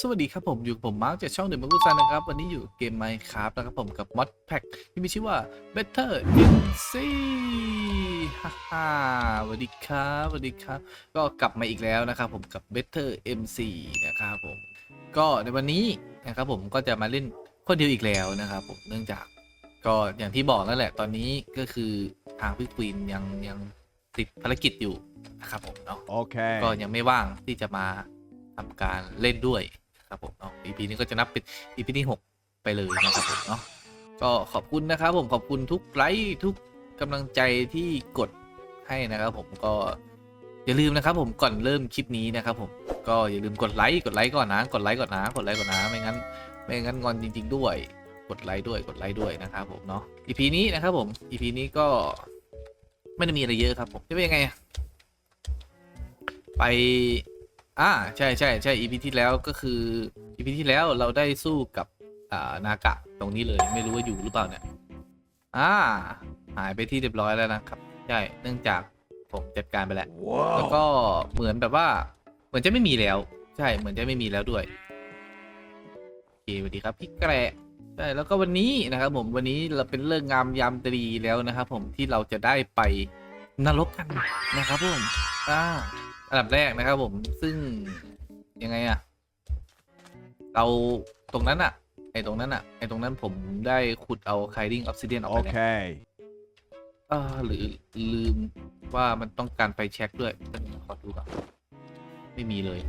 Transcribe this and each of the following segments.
สวัสดีครับผมอยู่กับผมมาร์กจากช่องเดอะมังกุซันนะครับ วันนี้อยู่เกม Minecraft นะครับผมกับมอดแพ็กที่มีชื่อว่า Better MC ฮ่าฮ่าสวัสดีครับสวัสดีครับ ก็กลับมาอีกแล้วนะครับผมกับ Better MC นะครับผม ก็ในวันนี้นะครับผมก็จะมาเล่นคนเดียวอีกแล้วนะครับผมเนื่องจากก็อย่างที่บอกนั่นแหละตอนนี้ก็คือทางพี่ควีนยังยังติดภารกิจอยู่นะครับผมเนาะ Okay. ก็ยังไม่ว่างที่จะมา ทำการเล่นด้วยครับผมเนาะ EP นี้ก็จะนับเป็น EP ที่ 6 ไปเลยนะครับผมเนาะก็ขอบคุณนะครับผมขอบคุณทุกไลค์ทุกกำลังใจที่กดให้นะครับผมก็อย่าลืมนะครับผมก่อนเริ่มคลิปนี้นะครับผมก็อย่าลืมกดไลค์กดไลค์ก่อนนะกดไลค์ก่อนนะกดไลค์ก่อนนะไม่งั้น ไม่งั้นงอนจริง ๆ ด้วย กดไลค์ด้วยกดไลค์ด้วยนะครับผมเนาะ EP นี้นะครับผม EP นี้ก็ไม่ได้มีอะไรเยอะครับผมจะเป็นยังไงอะไป อ่าใช่ใช่ใช่ EP ที่แล้วก็คือ EP ที่แล้วเราได้สู้กับอ่านากะตรงนี้เลยไม่รู้ว่าอยู่หรือเปล่าเนี่ยอ่า หายไปที่เรียบร้อยแล้วนะครับ ใช่เนื่องจากผมจัดการไปแล้วแล้ว Whoa. ก็เหมือนแบบว่า เหมือนจะไม่มีแล้ว ใช่เหมือนจะไม่มีแล้วด้วยโอเคสวัสดีครับพี่แกระใช่แล้วก็วันนี้นะครับผมวันนี้เราเป็นเรื่องงามยามดีแล้วนะครับผมที่เราจะได้ไปนรกกันนะครับผมอ่า อันดับแรกนะครับผมซึ่งยังไงอะเราตรงนั้นอะไอตรงนั้นอะไอตรงนั้นผมได้ขุดเอาไคดิ้งออฟซิเดียนออกไปแล้ว Okay. อ่าหรือลืมว่ามันต้องการไฟแช็กด้วยเดี๋ยวขอดูก่อนไม่มีเลย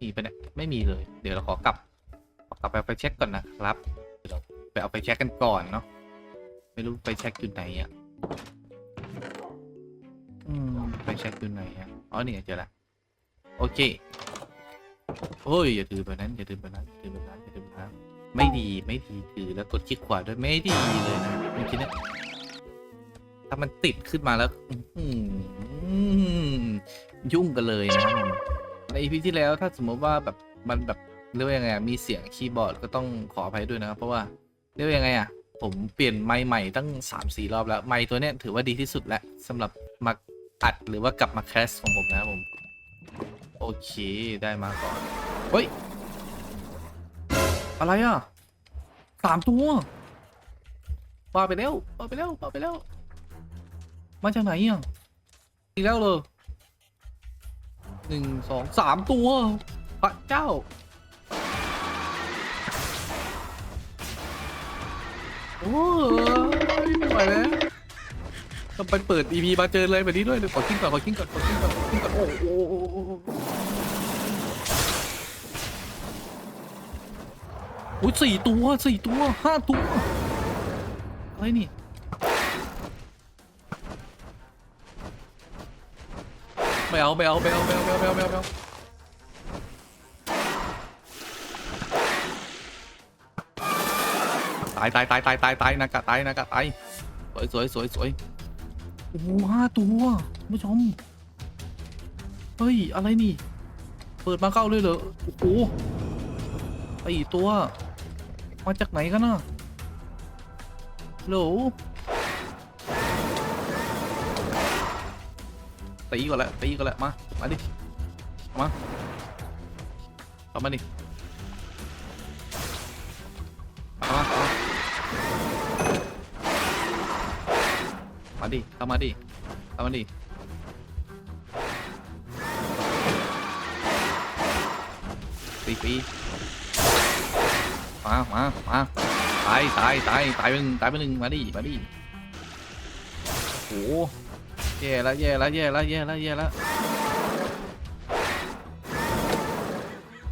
มีไปะเนี่ยไม่มีเลย เดี๋ยวเราขอกลับขอกลับไปเอาไฟแช็กก่อนนะครับเดี๋ยวเราไปเอาไฟแช็กกันก่อนเนาะไม่รู้ไฟแช็กอยู่ไหนอะอืม ไฟแช็กอยู่ไหนอะอ๋อนี่เจอละโอเคโอ้ยอย่าถือแบบนั้นอย่าถือแบบนั้นอย่าถือแบบนั้นอย่าถือแบบนั้นไม่ดีไม่ดีถือแล้วกดคลิกขวาด้วยไม่ดีเลยนะเมื่อกี้เนี่ยถ้ามันติดขึ้นมาแล้วอื้อหือยุ่งกันเลยนะในอีพีที่แล้วถ้าสมมติว่าแบบมันแบบเรียกว่ายังไงมีเสียงคีย์บอร์ดก็ต้องขออภัยด้วยนะครับ เพราะว่าเรียกว่ายังไงอะผมเปลี่ยนไมค์ใหม่ตั้ง3ามสี่รอบแล้วไมค์ตัวเนี้ยถือว่าดีที่สุดแล้วสำหรับมา อัดหรือว่ากลับมาแคสของผมนะผม โอเคได้มาก่อนเฮ้ย อะไรอะสามตัวปาไปแล้วปาไปแล้วปาไปแล้ว มาจากไหนอะอีกแล้วเลยหนึ่งสองสามตัวพระเจ้าโอ้ยไม่ไหวแล้ว ต้องไปเปิด EP มาเจอเลยแบบนี้ด้วยเดี๋ยขอกินก่อนขอกินก่อนขอกินก่อนขอกินก่อนโอ้โหโอ้โหโอ้โหโอ้ยสี่ตัวสี่ตัวห้าตัวอะไรนี่ไม่เอาไม่เอาไม่เอาไม่เอาไม่เอาไม่เอาไม่เอาไม่เอาตายตายตายตายตายตายนากะตายนากะตายสวยสวยสวยสวย อ้โหห้าตัวคุณผู้ชม เฮ้ย อะไรนี่ เปิดมาเข้าเลยเหรอ โอ้โหไอตัว มาจากไหนกันนะโหลตีก่อนแหละตีก่อนแหละมา มาดิ มาเข้ามาดิ มาดิเข้ามาดิเข้ามาดิปีปีมามามาตายตายตายตายไปหนึ่งตายไปหนึ่งมาดิมาดิโอ้โหแย่แล้วแย่แล้วแย่แล้วแย่แล้วแย่แล้ว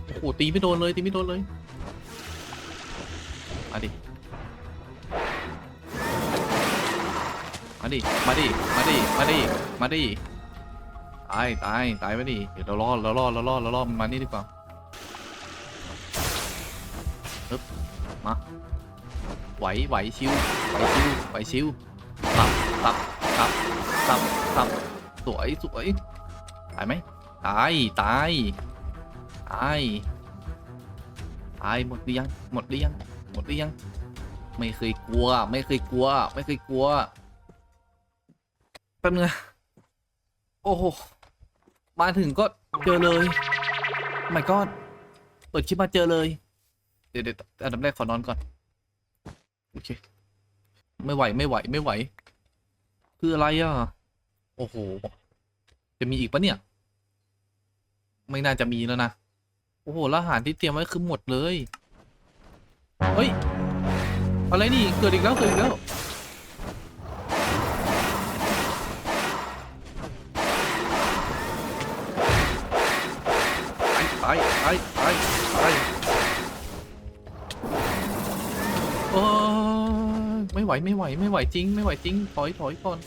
โอ้โหตีไม่โดนเลยตีไม่โดนเลยมาดิ ดิ มาดิ มาดิ มาดิ มาดิ ตาย ตาย ตายไปดิ เดี๋ยวเรารอดเรารอดเรารอดเรารอดมันมานี่ดีกว่าปึ๊บมา ไหว ไหว ชิว ไหว ชิว ไหว ชิวตับตับตับตับตับสวย สวย ตายไหมตาย ตาย ตาย ตาย หมดหรือยัง หมดหรือยัง หมดหรือยัง ไม่เคยกลัว ไม่เคยกลัว ไม่เคยกลัว แป๊บนึงโอ้โห มาถึงก็เจอเลยไม่กอดเปิดคลิปมาเจอเลย เดี๋ยวเดี๋ยวอันดับแรกขอนอนก่อน โอเค ไม่ไหวไม่ไหวไม่ไหว คืออะไรอะ โอ้โห จะมีอีกปะเนี่ย ไม่น่าจะมีแล้วนะ โอ้โหแล้วอาหารที่เตรียมไว้คือหมดเลย เฮ้ย อะไรนี่ เกิดอีกแล้วเกิดอีกแล้ว ไปไปไปโอ้ยไม่ไหวไม่ไหวไม่ไหวจริง ไม่ไหวจริงถอยถอยก่อน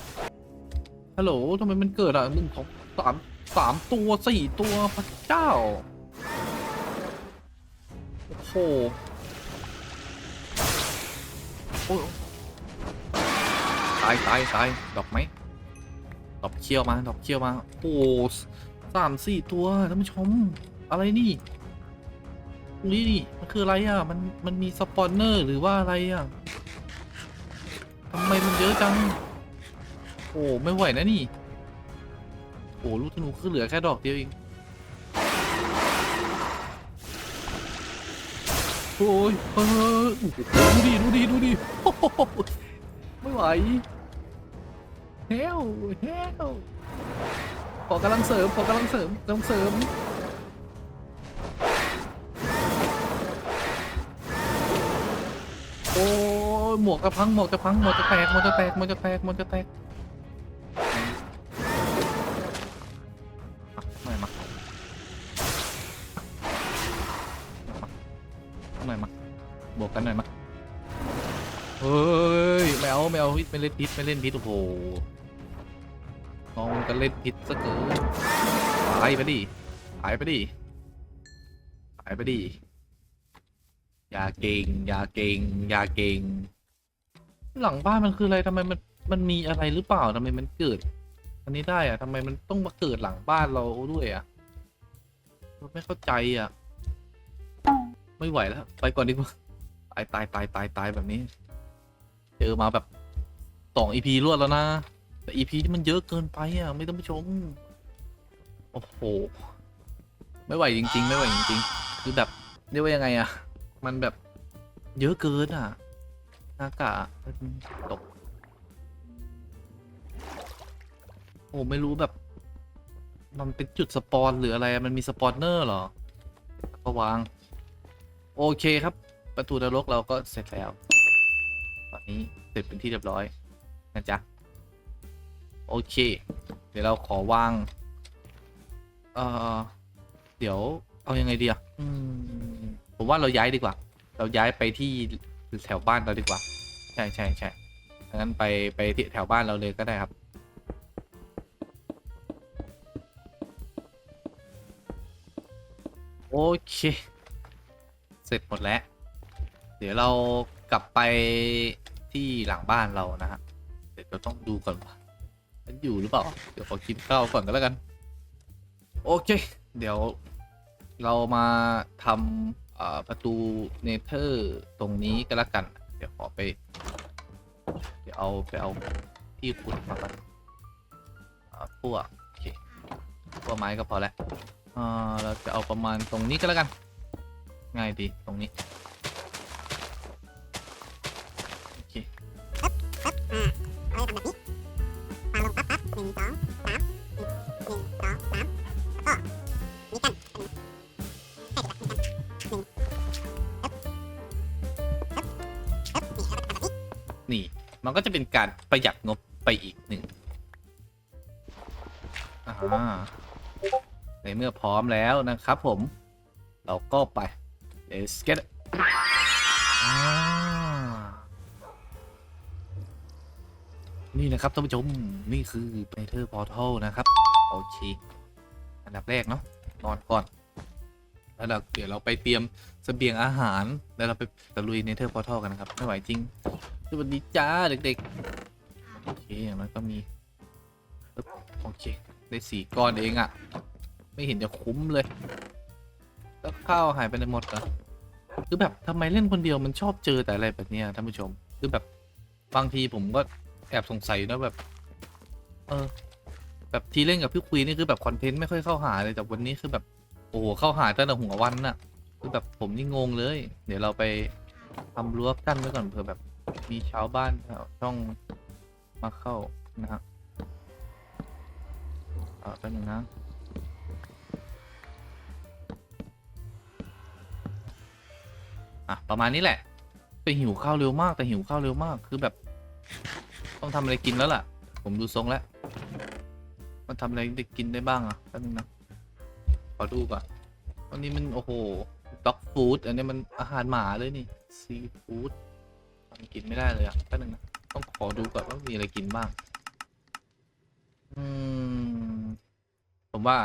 ฮัลโหลทำไมมันเกิดอะหนึ่งสองสามสามตัวสี่ตัวพระเจ้าโอ้โหโอ้ตายตายตายดอกไหมดอกเขี้ยวมาดอกเขี้ยวมาโอ้สามสี่ตัวท่านผู้ชมอะไรนี่ นี้นี่มันคืออะไรอะ มัน มันมีสปอนเนอร์หรือว่าอะไรอะทำไมมันเยอะจัง โอ้ไม่ไหวนะนี่ โอ้ลูกธนูคือเหลือแค่ดอกเดียวเองโอ้ยเออดูดิดูดิดูดิไม่ไหวเฮลเฮลขอกำลังเสริมขอกำลังเสริมกำลังเสริม หมวกจะพังหมวกจะพังหมวกจะแตกหมวกจะแตกหมวกจะแตกหมวกจะแตกไม่มาไม่มาบวกกันหน่อยมาเฮ้ยไม่เอาไม่เอาไม่เล่นพิษไม่เล่นพิษโอ้โหน้องมันก็เล่นพิษซะเกินตายไปดิตายไปดิตายไปดิอย่าเก่งอย่าเก่งอย่าเก่ง หลังบ้านมันคืออะไรทำไมมันมันมีอะไรหรือเปล่าทำไมมันเกิด อันนี้ได้อะทำไมมันต้องมาเกิดหลังบ้านเราด้วยอะไม่เข้าใจอะไม่ไหวแล้ว ไปก่อนดีกว่าตายตายตายตายตายแบบนี้ เจอมาแบบสองอีพีรวดแล้วนะ แต่อีพีที่มันเยอะเกินไปอะ ไม่ต้องไปชม โอ้โห ไม่ไหวจริง ๆ ไม่ไหวจริง ๆ คือแบบเรียกว่ายังไงอะ มันแบบเยอะเกินอะ หน้ากากตก โอ้ไม่รู้แบบ มันเป็นจุดสปอนหรืออะไร มันมีสปอนเนอร์เหรอก็วาง โอเคครับ ประตูนรกเราก็เสร็จแล้ว ตอนนี้เสร็จเป็นที่เรียบร้อยนะจ๊ะ โอเค เดี๋ยวเราขอวาง เอ่อ เดี๋ยวเอายังไงดีอะผมว่าเราย้ายดีกว่า เราย้ายไปที่ แถวบ้านเราดีกว่า ใช่ใช่ใช่งั้นไปไปที่แถวบ้านเราเลยก็ได้ครับ โอเค เสร็จหมดแล้ว เดี๋ยวเรากลับไปที่หลังบ้านเรานะฮะเดี๋ยวเราต้องดูก่อนว่ามันอยู่หรือเปล่า เดี๋ยวขอกินข้าวก่อนก็แล้วกัน โอเค เดี๋ยวเรามาทำ ประตูเนเธอร์ตรงนี้ก็แล้วกัน เดี๋ยวขอไป เดี๋ยวเอาไปเอาที่ขุดมาก่อนพวกโอเคพวกไม้ก็พอแล้วอ่าเราจะเอาประมาณตรงนี้ก็แล้วกัน ง่ายดีตรงนี้ ก็จะเป็นการประหยัดงบไปอีกหนึ่งในเมื่อพร้อมแล้วนะครับผม เราก็ไป let's get นี่นะครับท่านผู้ชม นี่คือ Nether Portal นะครับ โอเค อันดับแรกเนาะนอนก่อน แล้วเดี๋ยวเราไปเตรียมเสบียงอาหาร แล้วเราไปตะลุย Nether Portal กันนะครับ ไม่ไหวจริง สวัสดีจ้าเด็ก ๆ โอเคอย่างนั้นก็มีโอเคได้สี่ก้อนเองอะ่ะไม่เห็นจะคุ้มเลยแล้วข้าวหายไปหมดเหรอคือแบบทำไมเล่นคนเดียวมันชอบเจอแต่อะไรแบบเนี้ยท่านผู้ชมคือแบบบางทีผมก็แอบสงสัยนะแบบ เออ แบบทีเล่นกับพี่คุยนี่คือแบบคอนเทนต์ไม่ค่อยเข้าหาเลยแต่วันนี้คือแบบโอ้โหเข้าหาตั้งแต่หัววันน่ะ คือแบบผมนี่งงเลย เดี๋ยวเราไปทำรั้วกั้นไว้ก่อนเผื่อแบบมีชาวบ้านแถวช่อง มาเข้านะฮะเอาแป๊บนึงนะอะประมาณนี้แหละแต่หิวข้าวเร็วมากแต่หิวข้าวเร็วมากคือแบบ ต้องทำอะไรกินแล้วล่ะ ผมดูทรงแล้ว มันทำอะไรได้กินได้บ้างอะแป๊บนึงนะขอดูก่อนอันนี้มันโอ้โหด็อกฟู้ดอันนี้มันอาหารหมาเลยนี่ซีฟู้ดมันกินไม่ได้เลยอะแป๊บนึงนะ ต้องขอดูก่อนว่ามีอะไรกินบ้าง อืม ผมว่า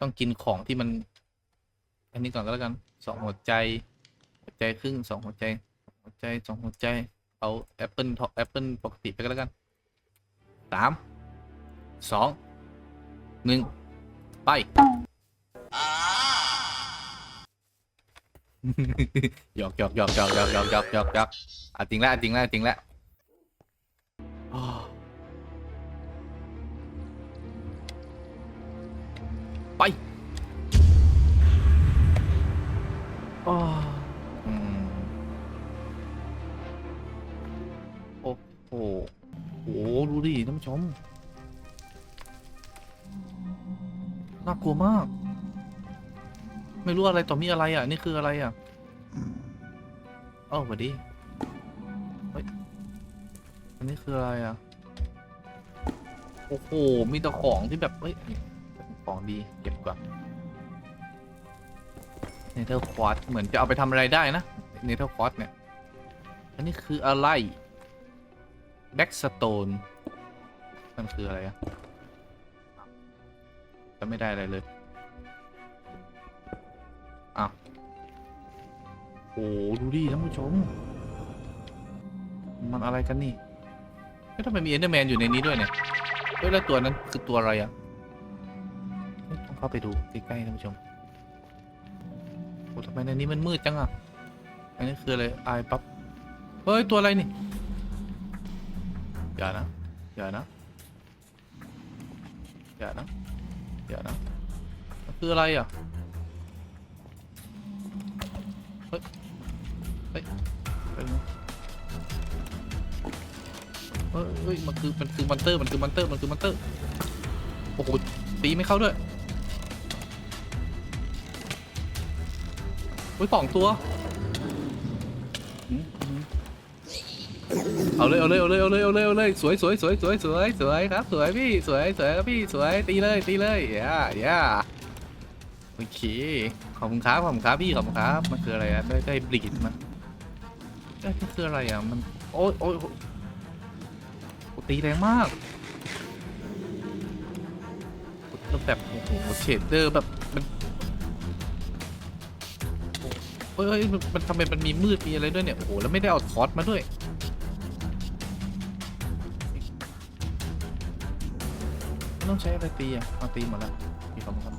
ต้องกินของที่มัน อันนี้ก่อนก็แล้วกัน สองหัวใจ หัวใจครึ่งสองหัวใจ หัวใจสองหัวใจ เอาแอปเปิลทอแอปเปิลปกติไปก็แล้วกันสาม สอง หนึ่ง ไป หยอกหยอกหยอกหยอกหยอกหยอกหยอกหยอกหยอกอะจริงแล้วอะจริงแล้วอะจริงแล้ว ไปอ้าวอืมโอ้โหโอ้โหดูดิท่านผู้ชม น่ากลัวมาก ไม่รู้อะไรต่อมีอะไรอะ นี่คืออะไรอะเอ้าสวัสดีเฮ้ยอันนี้คืออะไรอะ โอ้โห มีแต่ของที่แบบ เฮ้ยเป็นของดีเก็บก่ อนเนเธอร์ควอตเหมือนจะเอาไปทำอะไรได้นะเนเธอร์ควอตเนี่ย อันนี้คืออะไรแบ็กสโตนมันคืออะไรอะจะไม่ได้อะไรเลยอ้าวโอ้ดูดิท่านผู้ชม มันอะไรกันนี่ไม่ทำไมมีเอนเดอร์แมนอยู่ในนี้ด้วยเนี่ยเฮ้ยแล้วตัวนั้นคือตัวอะไรอะ เข้าไปดูใกล้ๆท่านผู้ชมโอ้ทำไมในนี้มันมืดจังอะอันนี้คืออะไรไอปั๊บเฮ้ย ตัวอะไรนี่ อย่านะ อย่านะ อย่านะ อย่านะมันคืออะไรอะเฮ้ยเฮ้ยเฮ้ย เฮ้ยเฮ้ย มันคือ มันคือมอนเตอร์ มันคือมอนเตอร์ มันคือมอนเตอร์ โอ้โห ตีไม่เข้าด้วย เฮ้ยสองตัว เอาเลยเอาเลยเอาเลยเอาเลยเอาเลยเอาเลยสวยสวยสวยสวยสวยสวยครับสวยพี่สวยสวยครับพี่สวยตีเลยตีเลยย่าย่าโอเคขอบคุณครับขอบคุณครับพี่ขอบคุณครับมันคืออะไรอะได้ได้บลีดมันได้มันคืออะไรอะมันโอ้ยโอ้ยโอ้ยตีแรงมากแล้วแบบโอ้โหเชดเดอร์แบบมัน เฮ้ยมันมันทำไมมันมีมืดมีอะไรด้วยเนี่ย โอ้โห แล้วไม่ได้เอาทอสมาด้วยไม่ต้องใช้อะไรตีอะเอาตีหมดแล้วมีคำคำ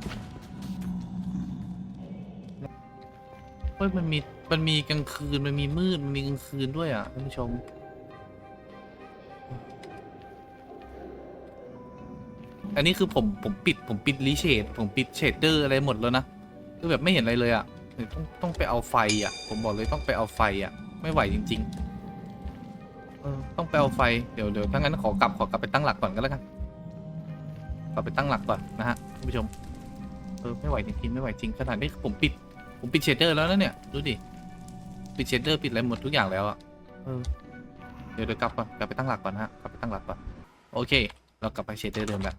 เฮ้ยมันมี มันมีกลางคืน มันมีมืด มันมีกลางคืนด้วยอะท่านผู้ชมอันนี้คือผมผมปิดผมปิดรีเชดผมปิดเชดเดอร์อะไรหมดแล้วนะ คือแบบไม่เห็นอะไรเลยอะ ดี๋ยวต้องต้องไปเอาไฟอะ ผมบอกเลยต้องไปเอาไฟอะ ไม่ไหวจริงๆเออต้องไปเอาไฟ เดี๋ยวเดี๋ยวถ้างั้นขอกลับขอกลับไปตั้งหลักก่อนก็แล้วกัน กลับไปตั้งหลักก่อนนะฮะท่านผู้ชม เออไม่ไหวจริงๆไม่ไหวจริงขนาดนี้ผมปิด ผมปิดเชดเดอร์แล้วนะเนี่ย ดูดิ ปิดเชดเดอร์ปิดอะไรหมดทุกอย่างแล้วอะเออ เดี๋ยวเดี๋ยวกลับก่อนกลับไปตั้งหลักก่อนนะฮะ กลับไปตั้งหลักก่อน โอเค เรากลับไปเชดเดอร์เดิมแล้ว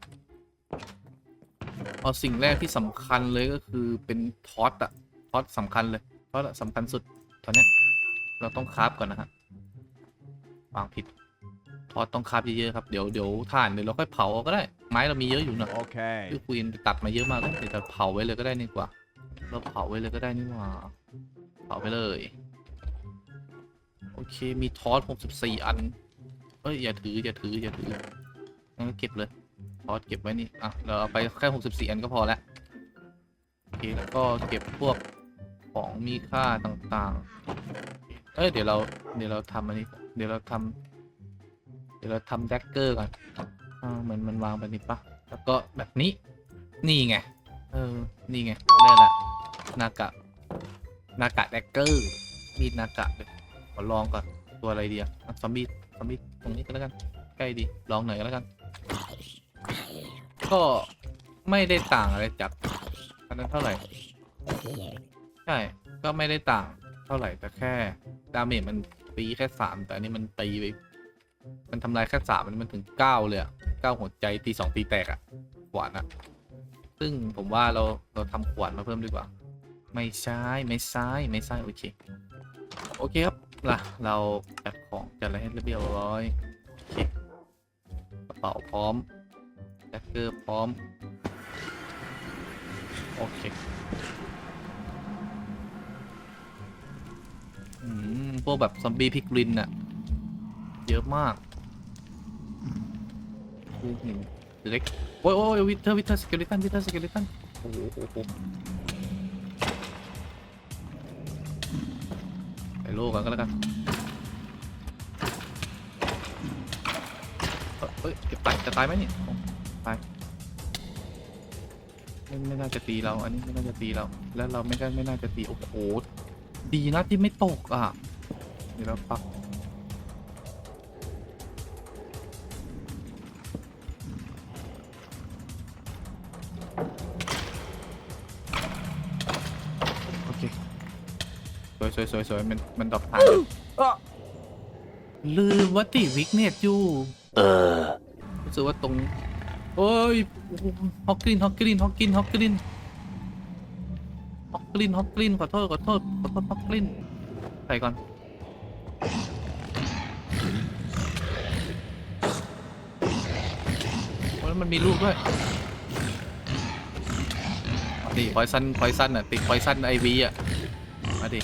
เอาสิ่งแรกที่สำคัญเลยก็คือเป็นทอสอะท อสสำคัญเลยทอสอะสำคัญสุดตอนเนี้ยเราต้องคราฟก่อนนะฮะวางผิดทอสต้องคราฟเยอะๆครับ เดี๋ยวเดี๋ยวถ่านเดี๋ยวเราค่อยเผาเอาก็ได้ ไม้เรามีเยอะอยู่นะ Okay. คือคุยตัดมาเยอะมากเลยเดี๋ยวจะเผาไว้เลยก็ได้นี่กว่า เราเผาไว้เลยก็ได้นี่หว่า เผาไปเลย โอเค มีทอสหกสิบสี่อัน เอ้ยอย่าถืออย่าถืออย่าถืองั้นก็เก็บเลย ทอสเก็บไว้นี่ อะ เราเอาไปแค่หกสิบสี่อันก็พอแล้ว โอเคแล้วก็เก็บพวก ของมีค่าต่างๆ เอ้ยเดี๋ยวเราเดี๋ยวเราทำอันนี้ เดี๋ยวเราทำเดี๋ยวเราทำแดกเกอร์ก่อนอเหมือนมันวางไปนี่ปะแล้วก็แบบนี้ นี่ไง เออ นี่ไงได้ละนากะนากะแดกเกอร์มีดนากะเลยขอลองก่อนตัวอะไรดีอะอะซอมบี้ซอมบี้ตรงนี้ก็แล้วกัน ใกล้ดี ลองหน่อยก็แล้วกัน ก็ไม่ได้ต่างอะไรจากอันนั้นเท่าไหร่ ใช่ ก็ไม่ได้ต่างเท่าไหร่แต่แค่ ดาเมจมันตีแค่สามแต่อันนี้มันตีไป มันทำลายแค่สามมันมันถึงเก้าเลยอะเก้าหัวใจตีสองตีแตกอะขวานอะซึ่งผมว่าเราเราทำขวานมาเพิ่มดีกว่า ไม่ใช่ไม่ใช่ไม่ใช่โอเค โอเคครับล่ะเราจัดของจัดอะไรให้เรียบร้อยโอเคกระเป๋าพร้อมแจ็คเกอร์พร้อม โอเค อืมพวกแบบซอมบี้พิกลินอะเยอะมากกูเห็นเล็กโอ้ยโอ้ยวิเทอร์วิเทอร์สเกลิตันวิเทอร์สเกลิตันโอ้โหโอ้โหไปโลกันก็แล้วกันเอ้ยจะตายจะตายไหมนี่ตายไม่ไม่น่าจะตีเรา อันนี้ไม่น่าจะตีเรา แล้วเราไม่ได้ไม่น่าจะตี โอ้โห ดีนะที่ไม่ตกอะเดี๋ยวเราปักโอเค สวยสวยสวยสวยมันมันดรอกผ่านลืมว่าติวิกเนตอยู่เออรู้สึกว่าตรง โอ้ยฮอกกลินฮอกกลินฮอกกินฮอกกลินฮอ กลินฮอกกลินขอโทษขอโทษขอโทษฮอกกลินใส่ก่อน โอ้แล้วมันมีลูกด้วยมาดิพอยซันพอยซันอะ ติดพอยซันไอวีอะ มาดิ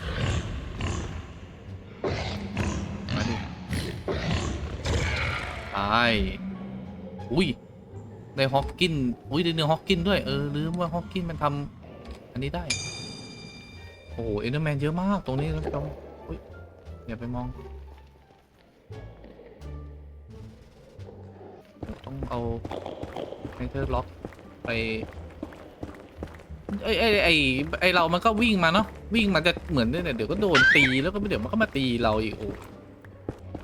มาดิตายอุ้ย ในฮอกกิน อุ้ยได้เนื้อฮอกกินด้วย เออลืมว่าฮอกกินมันทำอันนี้ได้ โอ้โหเอ็นเดอร์แมนเยอะมากตรงนี้นะผู้ชมอุ้ยอย่าไปมอง ต้องเอาเนเธอร์ล็อกไปไอไอไอไอเรามันก็วิ่งมาเนาะวิ่งมาจะเหมือนเนี่ยเดี๋ยวก็โดนตีแล้วก็เดี๋ยวมันก็มาตีเราอีกโอ้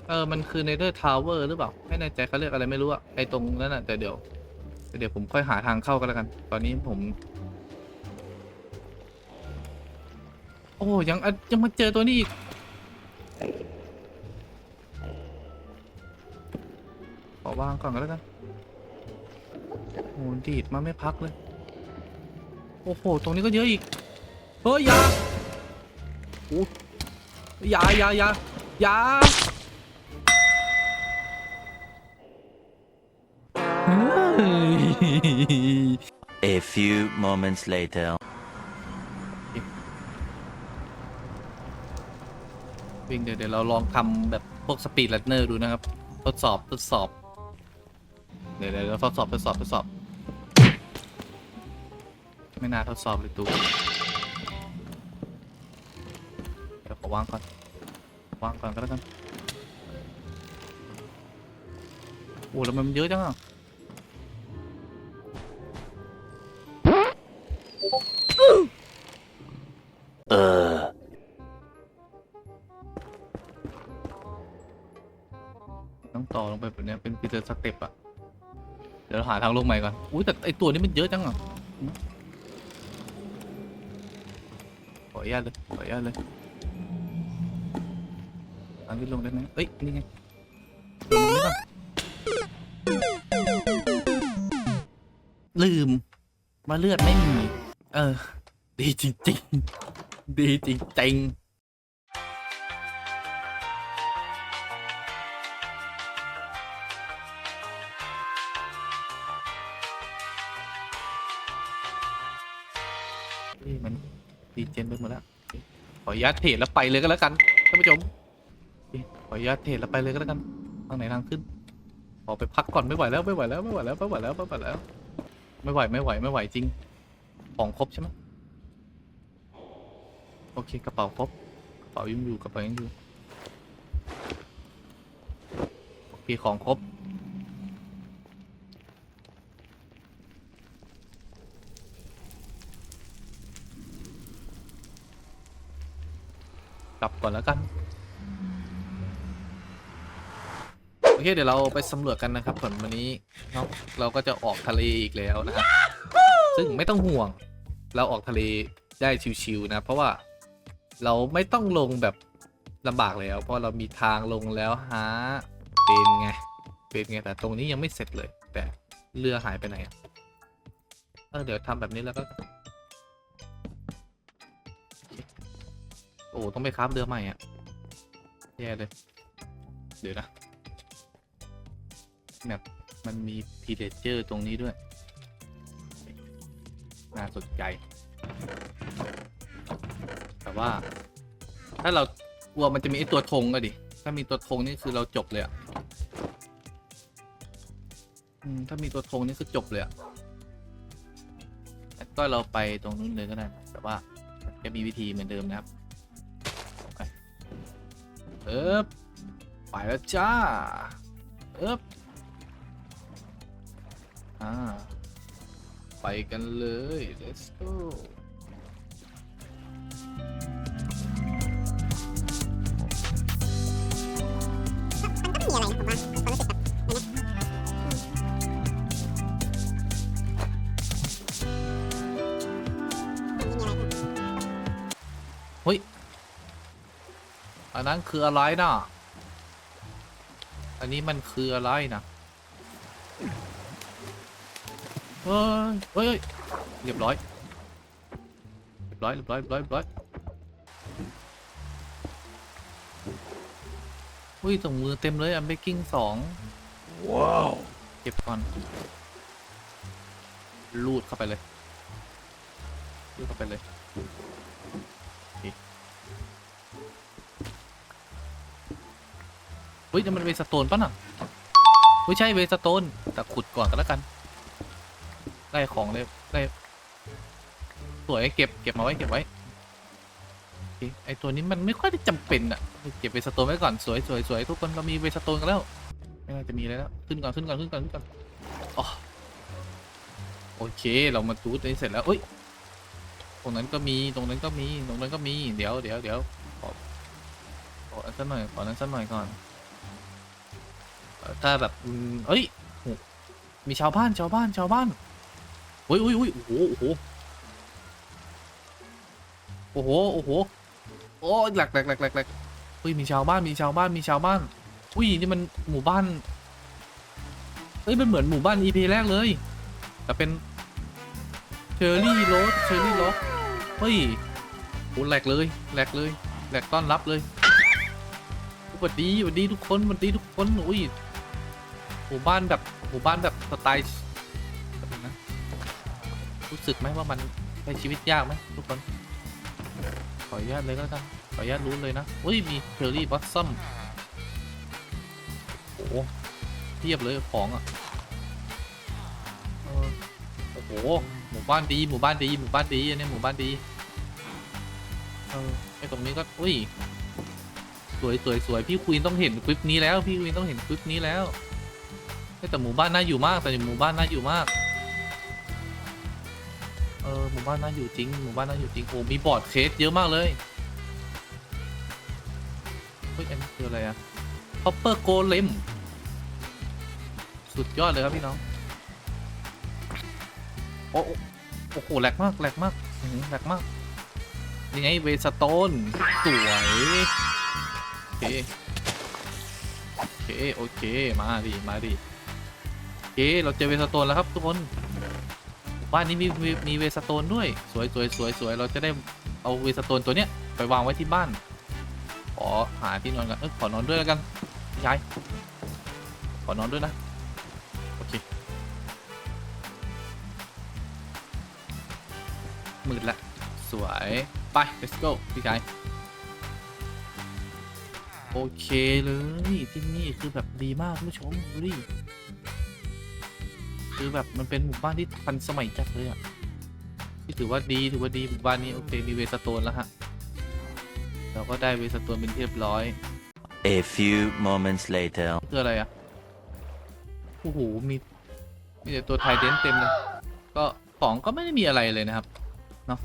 เออ มันคือเนเธอร์ทาวเวอร์หรือเปล่า ไม่แน่ใจเขาเรียกอะไรไม่รู้อะไอตรงนั้นอะแต่เดี๋ยวแต่เดี๋ยวผมค่อยหาทางเข้ากันแล้วกัน ตอนนี้ผม โอ้ยังอะยังมาเจอตัวนี้อีกขอวางก่อนก็แล้วกันโอ้ดีดมาไม่พักเลย โอ้โห ตรงนี้ก็เยอะอีก เฮ้ยยาโอ้ยายายายาเฮ้ย A few moments later. วิ่งเดี๋ยวเดี๋ยวเราลองทำแบบพวกสปีด r ันเนอร์ดูนะครับ ทดสอบทดสอบ เดี๋ยวเดี๋ยวเราทดสอบทดสอบทดสอบ ไม่น่าทดสอบเลยตูเดี๋ยวขอวางก่อนวางก่อนก็แล้วกันโอ้แล้วมันเยอะจังอะ เนี้ยเป็นปีเตอสเต็ปอะเดี๋ยวเราหาทางลงใหม่ก่อน อุ้ยแต่ไอตัวนี้มันเยอะจังอะขออนุญาตเลย ขออนุญาตเลยทางที่ลงได้ไหมเอ้ย นี่ไงลงนี้ก่อนลืมว่าเลือดไม่มี เออ ดีจริง ๆ ดีจริง ๆ ญาตเทรดแล้วไปเลยก็แล้วกันท่านผู้ชมขออนุญาตเทรดแล้วไปเลยก็แล้วกันทางไหนทางขึ้นขอไปพักก่อนไม่ไหวแล้วไม่ไหวแล้วไม่ไหวแล้วไม่ไหวแล้วไม่ไหวแล้ว ไม่ไหวไม่ไหวไม่ไหวจริง ของครบใช่ไหมโอเคกระเป๋าครบกระเป๋ายังอยู่กระเป๋ายังอยู่โอเคของครบ กลับก่อนแล้วกัน โอเค เดี๋ยวเราไปสำรวจกันนะครับผลวันนี้เนาะเราก็จะออกทะเลอีกแล้วนะครับ ซึ่งไม่ต้องห่วง เราออกทะเลได้ชิวๆนะ เพราะว่าเราไม่ต้องลงแบบลำบากแล้ว เพราะเรามีทางลงแล้วฮะเป็นไงเป็นไงแต่ตรงนี้ยังไม่เสร็จเลย แต่เรือหายไปไหนอะเออเดี๋ยวทำแบบนี้แล้วก็ โอ้ต้องไปคราฟเรือใหม่อะแย่เลย เดี๋ยวนะแบบมันมีพีเดเจอร์ตรงนี้ด้วย น่าสนใจ แต่ว่า ถ้าเรากลัวมันจะมีไอตัวธงก็ดิ ถ้ามีตัวธงนี่คือเราจบเลยอะถ้ามีตัวธงนี่คือจบเลยอะก็เราไปตรงนู้นเลยก็ได้ แต่ว่าจะมีวิธีเหมือนเดิมนะครับ เอ๊บไปแล้วจ้าเอ๊บอ่าไปกันเลย let's go มันก็ไม่มีอะไรผมว่าความรู้สึกแบบเฮ้ย อันนั้นคืออะไรนะอันนี้มันคืออะไรนะเฮ้ยเฮ้ยเฮ้ยเรียบร้อย เรียบร้อย เรียบร้อย เรียบร้อยเรียบร้อยอุ้ยส่งมือเต็มเลยอันเบกกิ้งสองว้าว เก็บก่อน ลูดเข้าไปเลยลูดเข้าไปเลย เฮ้ยนี่มันเวสโตนปะน่ะไม่ใช่เวสโตน แต่ขุดก่อนก็แล้วกัน ได้ของเลยได้สวยเก็บเก็บมาไว้เก็บไว้ไอตัวนี้มันไม่ค่อยได้จำเป็นอะเก็บเวสโตนไว้ก่อนสวยสวยสวยทุกคนเรามีเวสโตนกันแล้วไม่น่าจะมีแล้วขึ้นก่อนขึ้นก่อนขึ้นก่อนขึ้นก่อนอ๋อโอเคเรามาจูดนี้เสร็จแล้วเอ้ยตรงนั้นก็มีตรงนั้นก็มีตรงนั้นก็มีเดี๋ยวเดี๋ยวเดี๋ยวขอขอนั้นสักหน่อยขอนั้นสักหน่อยก่อน ถ้าแบบอืมเอ้ยโหมีชาวบ้านชาวบ้านชาวบ้านอุ้ยอุ้ยอุ้ยโอ้โหโอ้โหโอ้โหโอ้โหโอ้ยแหลกแหลกแหลกแหลกแหลกเฮ้ยมีชาวบ้านมีชาวบ้านมีชาวบ้านอุ้ยนี่มันหมู่บ้านเฮ้ยมันเหมือนหมู่บ้าน EP แรกเลย แต่เป็นเชอร์รี่โรสเชอร์รี่โรสเฮ้ยโอ้แหลกเลยแหลกเลยแหลกต้อนรับเลยสวัสดีสวัสดีทุกคนสวัสดีทุกคนอุ้ย หมู่บ้านแบบหมู่บ้านแบบสไตล์แบบนะรู้สึกไหมว่ามันใช้ชีวิตยากไหมทุกคน ขออนุญาตเลยก็แล้วกันขออนุญาตรู้เลยนะอุ้ยมีเชอร์รี่บอสซัมโอ้โหเทียบเลยของอะเออโอ้โหหมู่บ้านดีหมู่บ้านดีหมู่บ้านดีอันนี้หมู่บ้านดีเออไอตรงนี้ก็อุ้ยสวยสวยสวยพี่ควีนต้องเห็นคลิปนี้แล้ว พี่ควีนต้องเห็นคลิปนี้แล้ว เฮ้ยแต่หมู่บ้านน่าอยู่มาก แต่หมู่บ้านน่าอยู่มาก เออหมู่บ้านน่าอยู่จริง หมู่บ้านน่าอยู่จริง โอ้ มีบอร์ดเคสเยอะมากเลย เฮ้ย อันนี้คืออะไรอะคอปเปอร์โกเลมสุดยอดเลยครับพี่น้อง โอ้โอ้โหแหลกมากแหลกมากแหลกมากนี่ไงเวสโตนสวยโอเคโอเค โอเค มาดิ มาดิ เราเจอเวสโตนแล้วครับทุกคน บ้านนี้มีมีมีเวสโตนด้วย สวยสวยสวยสวยเราจะได้เอาเวสโตนตัวเนี้ยไปวางไว้ที่บ้าน ขอหาที่นอนกันเออขอนอนด้วยแล้วกันพี่ชายขอนอนด้วยนะโอเคมืดละสวยไป let's go พี่ชายโอเคเลยที่นี่คือแบบดีมากคุณผู้ชมดูดิ คือแบบมันเป็นหมู่บ้านที่ทันสมัยจัดเลยอะที่ถือว่าดีถือว่าดีหมู่บ้านนี้โอเคมีเวสโตนแล้วฮะเราก็ได้เวสโตนเป็นที่เรียบร้อย A few moments later. คืออะไรอะโอ้โหมีมีแต่ตัวไทยเดนเต็มเลยก็ของก็ไม่ได้มีอะไรเลยนะครับเนาะ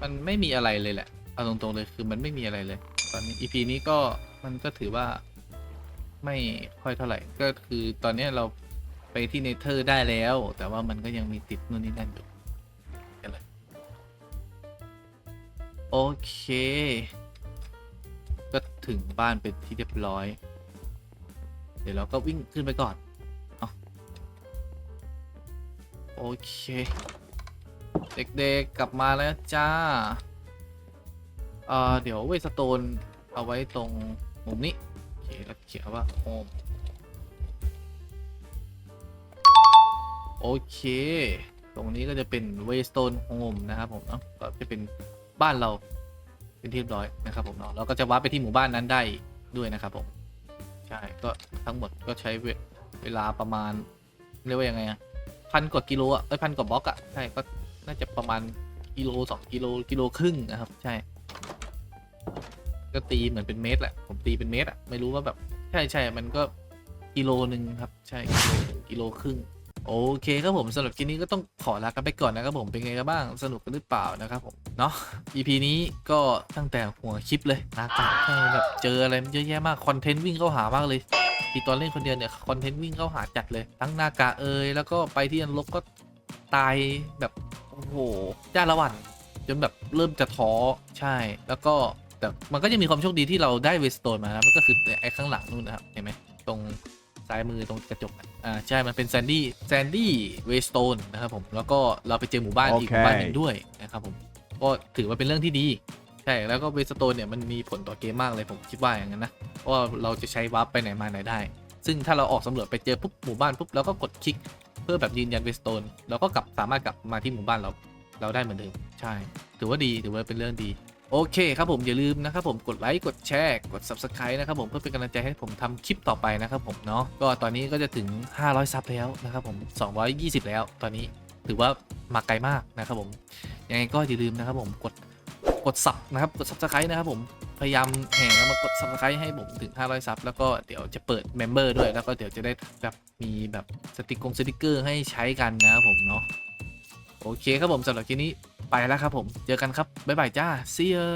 มันไม่มีอะไรเลยแหละเอาตรงๆเลยคือมันไม่มีอะไรเลย ตอนนี้ EP นี้ก็มันก็ถือว่าไม่ค่อยเท่าไหร่ ก็คือตอนเนี้ยเรา ไปที่เนเธอร์ได้แล้ว แต่ว่ามันก็ยังมีติดนู่นนี่นั่นอยู่กันเลยโอเค ก็ถึงบ้านเป็นที่เรียบร้อย เดี๋ยวเราก็วิ่งขึ้นไปก่อนเนาโอเค เด็กๆกลับมาแล้วจ้าเอ่อเดี๋ยวเวสโตนเอาไว้ตรงมุมนี้โอเคแล้วเขียนว่าโฮม โอเค ตรงนี้ก็จะเป็นเวสโตนโฮมนะครับผมเนาะก็จะเป็นบ้านเราเป็นที่เรียบร้อยนะครับผมเนาะเราก็จะวัดไปที่หมู่บ้านนั้นได้ด้วยนะครับผม ใช่ ก็ทั้งหมดก็ใช้เวเวลาประมาณ เรียกว่ายังไงอะพันกว่ากิโลอะเอ้ยพันกว่าบล็อกอะใช่ ก็น่าจะประมาณกิโลสองกิโลกิโลครึ่งนะครับ ใช่ ก็ตีเหมือนเป็นเมตรแหละ ผมตีเป็นเมตรอะไม่รู้ว่าแบบ ใช่ใช่มันก็กิโลหนึ่งครับ ใช่กิโลหนึ่งกิโลครึ่ง โอเคครับผมสำหรับคลิปนี้ก็ต้องขอลากันไปก่อนนะครับผมเป็นไงกันบ้างสนุกกันหรือเปล่านะครับผมเนาะ EP นี้ก็ตั้งแต่หัวคลิปเลยนากาใช่แบบเจออะไรเยอะแยะมากคอนเทนต์วิ่งเข้าหามากเลยที่ตอนเล่นคนเดียวเนี่ยคอนเทนต์วิ่งเข้าหาจัดเลยทั้งหน้ากาเอยแล้วก็ไปที่อันลบก็ตายแบบโอ้โหจ้าละวันจนแบบเริ่มจะท้อใช่ แล้วก็แต่มันก็จะมีความโชคดีที่เราได้เวสโตนมานะมันก็คือไอ้ข้างหลังนู่นนะครับเห็นไหมตรง ซ้ายมือตรงกระจกนะอ่าใช่ มันเป็นแซนดี้แซนดี้เวสโตนนะครับผมแล้วก็เราไปเจอหมู่บ้านอีกหโอเคมู่บ้านหนึ่งด้วยนะครับผมก็ถือว่าเป็นเรื่องที่ดี ใช่ แล้วก็เวสโตนเนี่ยมันมีผลต่อเกมมากเลยผมคิดว่าอย่างนั้นนะเพราะว่าเราจะใช้วาร์ปไปไหนมาไหนได้ ซึ่งถ้าเราออกสำรวจไปเจอปุ๊บหมู่บ้านปุ๊บเราก็กดคลิกเพื่อแบบยืนยันเวสโตนเราก็กลับสามารถกลับมาที่หมู่บ้านเราเราได้เหมือนเดิมใช่ ถือว่าดีถือว่าเป็นเรื่องดี โอเคครับผมอย่าลืมนะครับผมกดไลค์กดแชร์กด subscribe นะครับผมเพื่อเป็นกำลังใจให้ผมทำคลิปต่อไปนะครับผมเนาะก็ตอนนี้ก็จะถึง 500 ซับแล้วนะครับผม 220 แล้วตอนนี้ถือว่ามาไกลมากนะครับผมยังไงก็อย่าลืมนะครับผมกดกดสับนะครับกด subscribe นะครับผมพยายามแห่มากด subscribe ให้ผมถึง 500 ซับแล้วก็เดี๋ยวจะเปิด member ด้วยแล้วก็เดี๋ยวจะได้แบบมีแบบสติกกงสติกเกอร์ให้ใช้กันนะครับผมเนาะ โอเคครับผมสำหรับคลิปนี้ไปแล้วครับผม เจอกันครับ บ๊ายบายจ้า see you